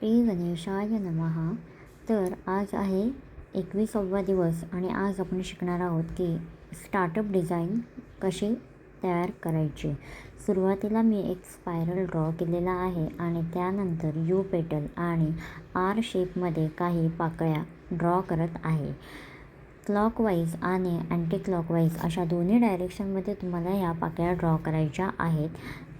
श्री गणेशाय नमः. तर आज आहे एकविसावा दिवस आणि आज आपण शिकणार आहोत की स्टार्टअप डिझाईन कशी तयार करायची. सुरुवातीला मी एक स्पायरल ड्रॉ केलेला आहे आणि त्यानंतर यू पेटल आणि आर शेपमध्ये काही पाकळ्या ड्रॉ करत आहे. क्लॉकवाईज आणि अँटी क्लॉकवाईज अशा दोन्ही डायरेक्शनमध्ये तुम्हाला ह्या पाकळ्या ड्रॉ करायच्या आहेत.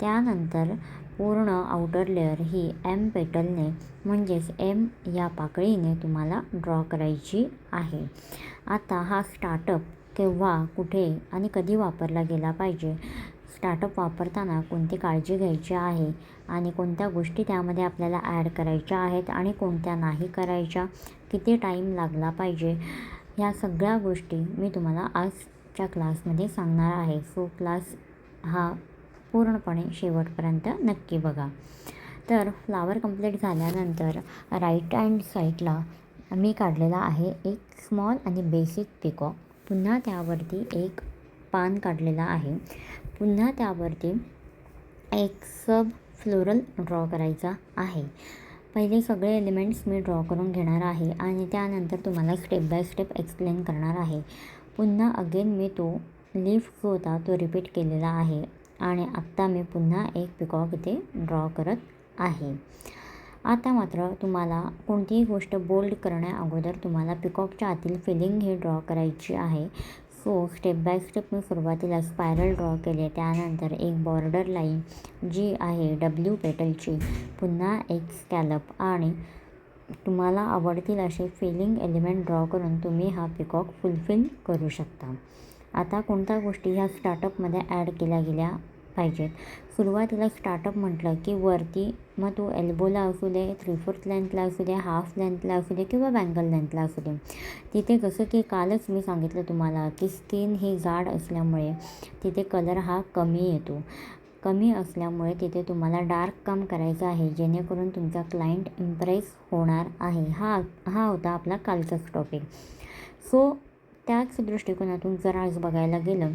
त्यानंतर पूर्ण आउटर लेअर ही एम पेटलने म्हणजेच एम या पाकळीने तुम्हाला ड्रॉ करायची आहे. आता हा स्टार्टअप केव्हा कुठे आणि कधी वापरला गेला पाहिजे? स्टार्टअप वापरताना कोणती काळजी घ्यायची आहे? आणि कोणत्या गोष्टी त्यामध्ये आपल्याला ॲड करायच्या आहेत आणि कोणत्या नाही करायच्या? किती टाईम लागला पाहिजे? ह्या सगळ्या गोष्टी मी तुम्हाला आजच्या क्लासमध्ये सांगणार आहे. सो क्लास हा पूर्णपणे शेवटपर्यंत नक्की बघा. तर फ्लावर कंप्लीट झाल्यानंतर राईट हँड साईडला मी काढलेला आहे एक स्मॉल आणि बेसिक पिकॉक पुन्हा त्यावरती एक पान काढलेला आहे. पुन्हा त्यावरती एक सब फ्लोरल ड्रॉ करायचा आहे. पहिले सगळे एलिमेंट्स मी ड्रॉ करून घेणार आहे आणि त्यानंतर तुम्हाला स्टेप बाय स्टेप एक्सप्लेन करणार आहे. पुन्हा अगेन मी तो लीफ जो होता तो रिपीट केलेला आहे. आणि आत्ता मी पुन्हा एक पिकॉक इथे ड्रॉ करत आहे. आता मात्र तुम्हाला कोणतीही गोष्ट बोल्ड करण्या अगोदर तुम्हाला पिकॉकच्या आतील फिलिंग ही ड्रॉ करायची आहे. सो स्टेप बाय स्टेप मी सुरुवातीला स्पायरल ड्रॉ केले. त्यानंतर एक बॉर्डर लाईन जी आहे डब्ल्यू पेटलची पुन्हा एक स्कॅलप आणि तुम्हाला आवडतील असे फिलिंग एलिमेंट ड्रॉ करून तुम्ही हा पिकॉक फुलफिल करू शकता. आता कोणत्या गोष्टी ह्या स्टार्टअपमध्ये ॲड केल्या गेल्या पाहिजेत? सुरुवातीला स्टार्टअप म्हटलं की वरती मग तो एल्बोला असू दे थ्री फोर्थ लेंथला असू दे हाफ लेंथला असू दे किंवा बँगल लेंथला असू दे. तिथे जसं की कालच मी सांगितलं तुम्हाला की स्किन ही जाड असल्यामुळे तिथे कलर हा कमी येतो. कमी असल्यामुळे तिथे तुम्हाला डार्क काम करायचं आहे जेणेकरून तुमचा क्लायंट इम्प्रेस होणार आहे. हा हा होता आपला कालचाच टॉपिक सो त्याच दृष्टिकोनातून जर आज बघायला गेलं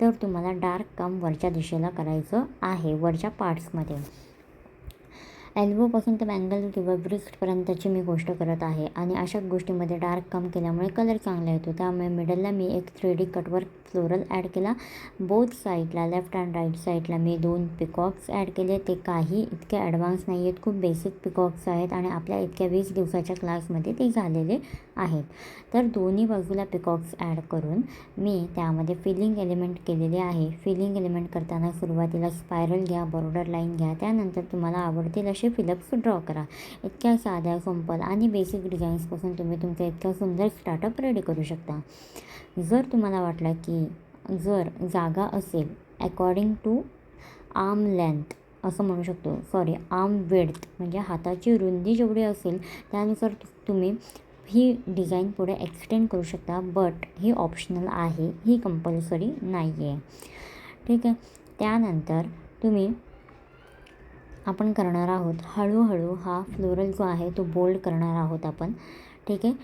तर तुम्हाला डार्क काम वरच्या दिशेला करायचं आहे वरच्या पार्ट्समध्ये एल्बोपासून ते बँगल किंवा ब्रिस्टपर्यंतची मी गोष्ट करत आहे. आणि अशा गोष्टीमध्ये डार्क काम केल्यामुळे कलर चांगला येतो. त्यामुळे मिडलला मी एक थ्री डी कटवर फ्लोरल ॲड केला. बोथ साईडला लेफ्ट अँड राईट साईडला मी दोन पिकॉक्स ॲड केले. ते काही इतके ॲडव्हान्स नाही आहेत. खूप बेसिक पिकॉक्स आहेत आणि आपल्या इतक्या वीस दिवसाच्या क्लासमध्ये ते झालेले आहेत. तर दोन्ही बाजूला पिकॉक्स ॲड करून मी त्यामध्ये फिलिंग एलिमेंट केलेले आहे. फिलिंग एलिमेंट करताना सुरुवातीला स्पायरल घ्या बॉर्डर लाईन घ्या. त्यानंतर तुम्हाला आवडतील असे फिलप्स ड्रॉ करा. इतक्या साध्या सिंपल आणि बेसिक डिझाईन्सपासून तुम्ही तुमचा इतका सुंदर स्टार्टअप रेडी करू शकता. जर तुम्हाला वाटलं की जर जागा असेल अकॉर्डिंग टू आर्म लेंथ असं म्हणू शकतो. सॉरी आर्म वेड्थ म्हणजे हाताची रुंदी जेवढी असेल त्यानुसार तुम्ही ही डिझाईन पुढे एक्सटेंड करू शकता. बट ही ऑप्शनल आहे ही कंपल्सरी नाही आहे ठीक आहे? त्यानंतर तुम्ही आपण करणार आहोत. हळूहळू हा फ्लोरल जो आहे तो बोल्ड करणार आहोत आपण. ठीक आहे?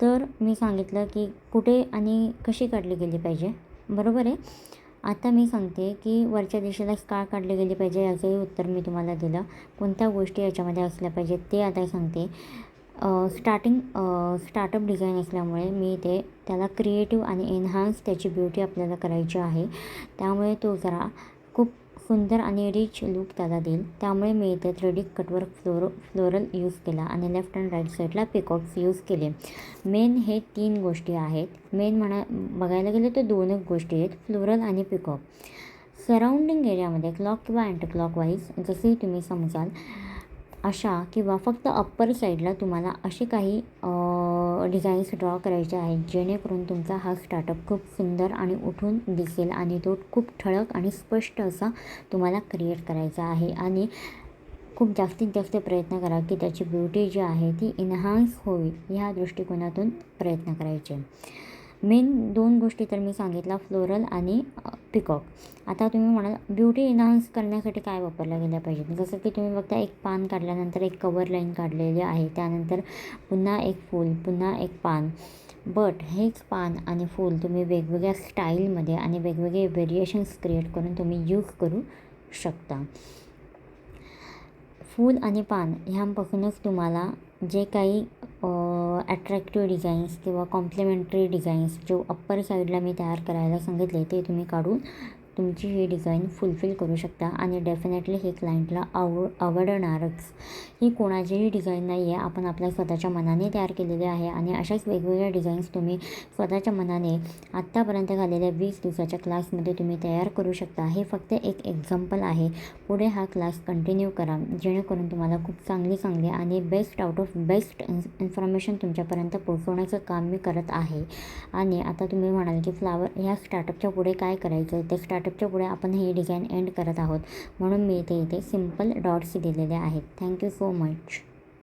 तर मी सांगितलं की कुठे आणि कशी काढली गेली पाहिजे? बरोबर आहे? आता मी सांगते की वरच्या दिशेला का काढली गेली पाहिजे याचंही उत्तर मी तुम्हाला दिलं. कोणत्या गोष्टी याच्यामध्ये असल्या पाहिजेत ते आता सांगते. स्टार्टिंग स्टार्टअप डिझाईन असल्यामुळे मी ते त्याला क्रिएटिव्ह आणि एनहान्स त्याची ब्युटी आपल्याला करायची आहे. त्यामुळे तो जरा खूप सुंदर आणि रिच लुक त्याला देईल. त्यामुळे मी इथे थ्री कटवर फ्लोर फ्लोरल यूज केला आणि लेफ्ट अँड राईट साईडला पिकॉक्स यूज केले. मेन हे तीन गोष्टी आहेत. मेन म्हणा बघायला गेलं तर दोनच गोष्टी आहेत फ्लोरल आणि पिकॉक सराउंडिंग एरियामध्ये क्लॉक किंवा अँटी क्लॉकवाईज जसे तुम्ही समजाल अशा किंवा फक्त अप्पर साईडला तुम्हाला असे काही डिझाईन्स ड्रॉ करायचे आहेत जेणेकरून तुमचा हा स्टार्टअप खूप सुंदर आणि उठून दिसेल आणि तो खूप ठळक आणि स्पष्ट असा तुम्हाला क्रिएट करायचा आहे. आणि खूप जास्तीत जास्त प्रयत्न करा की त्याची ब्युटी जी आहे ती इन्हान्स होईल ह्या दृष्टिकोनातून प्रयत्न करायचे. मेन दोन गोष्टी तर मी सांगितल्या फ्लोरल आणि पिकॉक. आता तुम्ही म्हणाल ब्युटी एन्हान्स करण्यासाठी काय वापरल्या गेल्या पाहिजेत जसं की तुम्ही बघता एक पान काढल्यानंतर एक कवर लाईन काढलेली आहे त्यानंतर पुन्हा एक फूल पुन्हा एक पान. बट हेच पान आणि फूल तुम्ही वेगवेगळ्या स्टाईलमध्ये आणि वेगवेगळे व्हेरिएशन्स क्रिएट करून तुम्ही यूज करू शकता. फूल आणि पान ह्यांपासूनच तुम्हाला जे काही ॲट्रॅक्टिव्ह डिझाईन्स किंवा कॉम्प्लिमेंटरी डिझाईन्स जो अप्पर साईडला मी तयार करायला सांगितले ते तुम्ही काढून तुमची ही डिझाईन फुलफिल करू शकता आणि डेफिनेटली हे क्लायंटला आव आवडणारच. ही कोणाचीही डिझाईन नाही आहे आपण आपल्या स्वतःच्या मनाने तयार केलेली आहे आणि अशाच वेगवेगळ्या डिझाईन्स तुम्ही स्वतःच्या मनाने आत्तापर्यंत झालेल्या वीस दिवसाच्या क्लासमध्ये तुम्ही तयार करू शकता. हे फक्त एक एक्झाम्पल आहे. पुढे हा क्लास कंटिन्यू करा. जेणेकरून तुम्हाला खूप चांगली चांगली आणि best out of best information तुमच्यापर्यंत पोहोचवण्याचं काम मी करत आहे. आणि आता तुम्ही म्हणाल की फ्लावर ह्या स्टार्टअपच्या पुढे काय करायचं ते स्टार्ट स्टार्टअपच्या पुढे आपण हे डिझाईन एंड करत आहोत. म्हणून मी इथे इथे सिंपल डॉट्स दिलेले आहेत. Thank you so much